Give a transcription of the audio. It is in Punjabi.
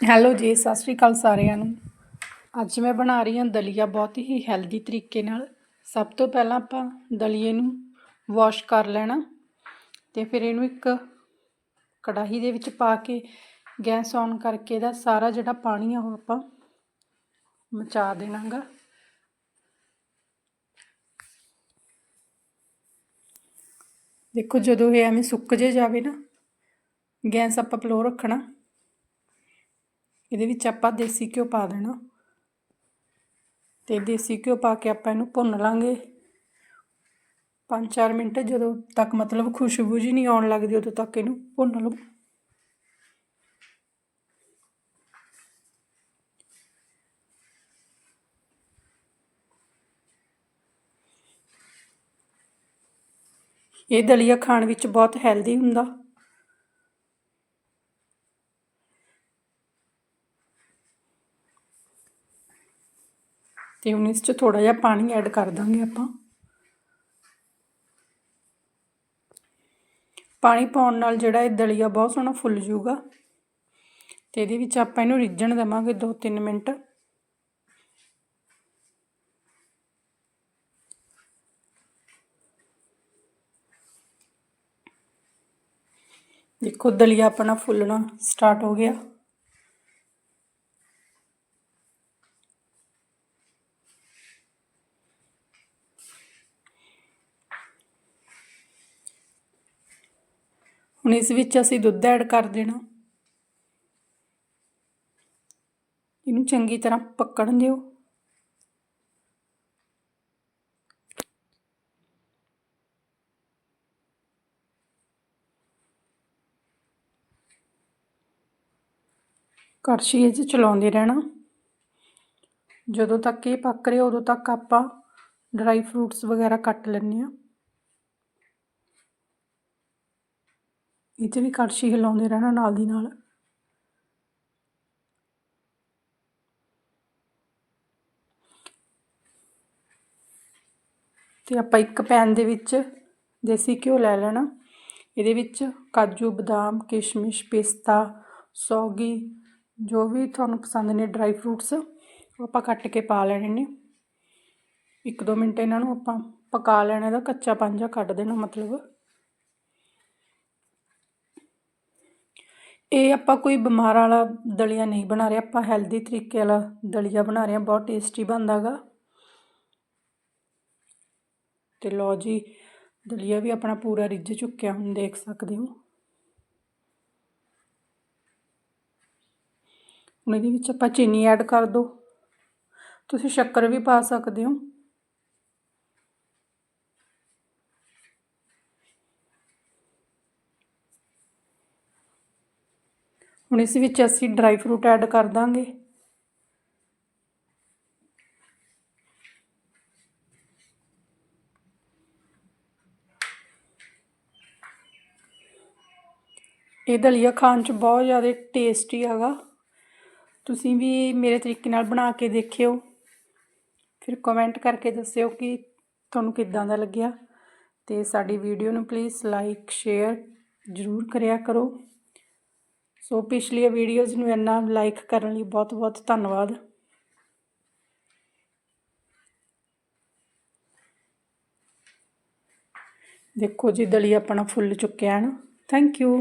ਹੈਲੋ ਜੀ, ਸਤਿ ਸ਼੍ਰੀ ਅਕਾਲ ਸਾਰਿਆਂ ਨੂੰ। ਅੱਜ ਮੈਂ ਬਣਾ ਰਹੀ ਹਾਂ ਦਲੀਆ ਬਹੁਤ ਹੀ ਹੈਲਦੀ ਤਰੀਕੇ ਨਾਲ। ਸਭ ਤੋਂ ਪਹਿਲਾਂ ਆਪਾਂ ਦਲੀਏ ਨੂੰ ਵਾਸ਼ ਕਰ ਲੈਣਾ ਤੇ ਫਿਰ ਇਹਨੂੰ ਇੱਕ ਕੜਾਹੀ ਦੇ ਵਿੱਚ ਪਾ ਕੇ ਗੈਸ ਔਨ ਕਰਕੇ ਇਹਦਾ ਸਾਰਾ ਜਿਹੜਾ ਪਾਣੀ ਆ ਉਹ ਆਪਾਂ ਮਚਾ ਦੇਣਾਗਾ। ਦੇਖੋ ਜਦੋਂ ਇਹ ਐਵੇਂ ਸੁੱਕ ਜੇ ਜਾਵੇ ਨਾ, ਗੈਸ ਆਪਾਂ ਪਲੋ ਰੱਖਣਾ। ਇਹਦੇ ਵਿੱਚ ਆਪਾਂ ਦੇਸੀ ਘਿਓ ਪਾ ਦੇਣਾ। ਤੇ ਦੇਸੀ ਘਿਓ ਪਾ ਕੇ ਆਪਾਂ ਇਹਨੂੰ ਭੁੰਨ ਲਾਂਗੇ। 5-4 ਮਿੰਟ ਜਦੋਂ ਤੱਕ ਮਤਲਬ ਖੁਸ਼ਬੂ ਜੀ ਨਹੀਂ ਆਉਣ ਲੱਗਦੀ, ਉਦੋਂ ਤੱਕ ਇਹਨੂੰ ਭੁੰਨ ਲਓ। ਇਹ ਦਲੀਆ ਖਾਣ ਵਿੱਚ ਬਹੁਤ ਹੈਲਦੀ ਹੁੰਦਾ। ਤੇ ਹੁਣ ਇਸ 'ਚ ਥੋੜਾ ਜਿਹਾ ਪਾਣੀ ਐਡ ਕਰ ਦਾਂਗੇ ਆਪਾਂ। ਪਾਣੀ ਪਾਉਣ ਨਾਲ ਜਿਹੜਾ ਇਹ ਦਲੀਆ ਬਹੁਤ ਸੋਹਣਾ ਫੁੱਲ ਜਾਊਗਾ। ਤੇ ਇਹਦੇ ਵਿੱਚ ਆਪਾਂ ਇਹਨੂੰ ਰਿੱਝਣ ਦੇਵਾਂਗੇ 2-3 ਮਿੰਟ। ਦੇਖੋ ਦਲੀਆ ਆਪਣਾ ਫੁੱਲਣਾ ਸਟਾਰਟ ਹੋ ਗਿਆ। ਹੁਣ ਇਸ ਵਿੱਚ ਅਸੀਂ ਦੁੱਧ ਐਡ ਕਰ ਦੇਣਾ। ਇਹਨੂੰ ਚੰਗੀ ਤਰ੍ਹਾਂ ਪੱਕਣ ਦਿਓ। ਕੜਛੀ ਇਹ 'ਚ ਚਲਾਉਂਦੇ ਰਹਿਣਾ। ਜਦੋਂ ਤੱਕ ਇਹ ਪੱਕ ਰਿਹਾ, ਉਦੋਂ ਤੱਕ ਆਪਾਂ ਡਰਾਈ ਫਰੂਟਸ ਵਗੈਰਾ ਕੱਟ ਲੈਣੇ ਆ ਇਹ 'ਚ ਵੀ ਕੜਛੀ ਹਿਲਾਉਂਦੇ ਰਹਿਣਾ ਨਾਲ ਦੀ ਨਾਲ। ਤੇ ਆਪਾਂ ਇੱਕ ਪੈਨ ਦੇ ਵਿੱਚ ਦੇਸੀ ਘਿਓ ਲੈ ਲੈਣਾ। ਇਹਦੇ ਵਿੱਚ ਕਾਜੂ, ਬਦਾਮ, ਕਿਸ਼ਮਿਸ਼, ਪਿਸਤਾ, ਸੌਗੀ, ਜੋ ਵੀ ਤੁਹਾਨੂੰ ਪਸੰਦ ਨੇ ਡਰਾਈ ਫਰੂਟਸ, ਉਹ ਆਪਾਂ ਕੱਟ ਕੇ ਪਾ ਲੈਣੇ ਨੇ। ਇੱਕ ਦੋ ਮਿੰਟ ਇਹਨਾਂ ਨੂੰ ਆਪਾਂ ਪਕਾ ਲੈਣਾ, ਇਹਦਾ ਕੱਚਾ ਪੰਜਾ ਕੱਢ ਦੇਣਾ ਮਤਲਬ। ਇਹ ਆਪਾਂ ਕੋਈ ਬਿਮਾਰ ਵਾਲਾ ਦਲੀਆ ਨਹੀਂ ਬਣਾ ਰਹੇ, ਆਪਾਂ ਹੈਲਦੀ ਤਰੀਕੇ ਵਾਲਾ ਦਲੀਆ ਬਣਾ ਰਹੇ ਹਾਂ, ਬਹੁਤ ਟੇਸਟੀ ਬਣਦਾ ਗਾ। ਤੇ ਲੋ ਜੀ, ਦਲੀਆ ਵੀ ਆਪਣਾ ਪੂਰਾ ਰਿੱਝ ਚੁੱਕਿਆ, ਹੁਣ ਦੇਖ ਸਕਦੇ ਹੋ। ਹੁਣ ਇਹਦੇ ਵਿੱਚ ਆਪਾਂ ਚੀਨੀ ਐਡ ਕਰ ਦੋ। ਤੁਸੀਂ ਸ਼ੱਕਰ ਵੀ ਪਾ ਸਕਦੇ ਹੋ। ਹੁਣ ਇਸ ਵਿੱਚ ਅਸੀਂ ਡਰਾਈ ਫਰੂਟ ਐਡ ਕਰ ਦਾਂਗੇ। ਇਹ ਦਲੀਆ ਖਾਣ 'ਚ ਬਹੁਤ ਜ਼ਿਆਦਾ ਟੇਸਟੀ ਹੈਗਾ। ਤੁਸੀਂ ਵੀ ਮੇਰੇ ਤਰੀਕੇ ਨਾਲ ਬਣਾ ਕੇ ਦੇਖਿਓ। ਫਿਰ ਕਮੈਂਟ ਕਰਕੇ ਦੱਸਿਓ ਕਿ ਤੁਹਾਨੂੰ ਕਿੱਦਾਂ ਦਾ ਲੱਗਿਆ। ਤੇ ਸਾਡੀ ਵੀਡੀਓ ਨੂੰ ਪਲੀਜ਼ ਲਾਈਕ ਸ਼ੇਅਰ ਜ਼ਰੂਰ ਕਰਿਆ ਕਰੋ। ਸੋ ਪਿਛਲੀਆਂ ਵੀਡੀਓਜ਼ ਨੂੰ ਇੰਨਾ ਲਾਈਕ ਕਰਨ ਲਈ ਬਹੁਤ ਬਹੁਤ ਧੰਨਵਾਦ। ਦੇਖੋ ਜੀ ਦਲੀ ਆਪਣਾ ਫੁੱਲ ਚੁੱਕਿਆ ਹੈ ਨਾ। Thank you